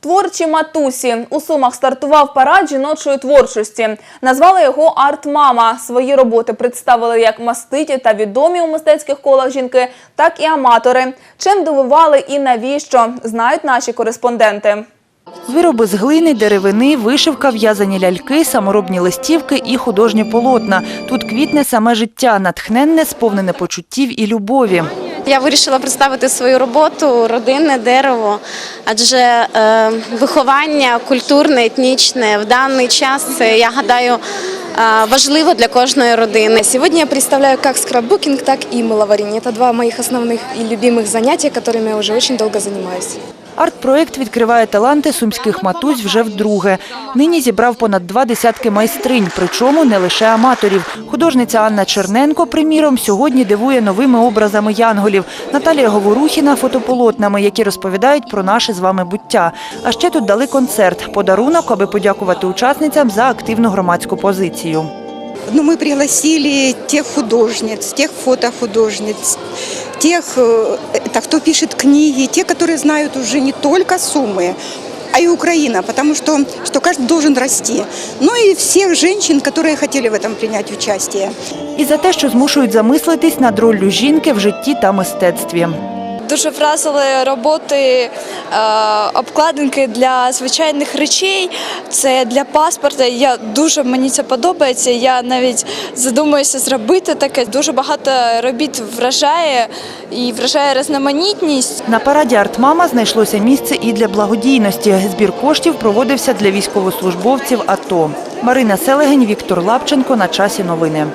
Творчі матусі у Сумах стартував парад жіночої творчості. Назвали його «Арт-мама». Свої роботи представили як маститі та відомі у мистецьких колах жінки, так і аматори. Чим дивували і навіщо, знають наші кореспонденти. Вироби з глини, деревини, вишивка, в'язані ляльки, саморобні листівки і художні полотна. Тут квітне саме життя, натхненне, сповнене почуттів і любові Я вирішила представити свою роботу родинне дерево, адже е, виховання культурне, етнічне в даний час це, я гадаю, е, важливо для кожної родини. Сегодня я представляю как скраббукинг, так и мыловарение. Это два моих основных и любимых занятия, которыми я уже очень долго занимаюсь. Арт-проект відкриває таланти сумських матусь вже вдруге. Нині зібрав понад два десятки майстринь, причому не лише аматорів. Художниця Анна Черненко, приміром, сьогодні дивує новими образами янголів. Наталія Говорухіна – фотополотнами, які розповідають про наше з вами буття. А ще тут дали концерт – подарунок, аби подякувати учасницям за активну громадську позицію. Ну, мы пригласили тех художниц, тех фотохудожниц, тех, э, это кто пишет книги, те, которые знают уже не только Сумы, а и Украина, потому что, что каждый должен расти. Ну и всех женщин, которые хотели в этом принять участие. І за те, що змушують замислитись над роллю жінки в житті та мистецтві. Дуже вразили роботи е, обкладинки для звичайних речей. Це для паспорта. Я дуже мені це подобається. Я навіть задумуюся зробити таке. Дуже багато робіт вражає і вражає різноманітність. На параді «Артмама» знайшлося місце і для благодійності. Збір коштів проводився для військовослужбовців АТО. Марина Селегень, Віктор Лапченко. На часі новини.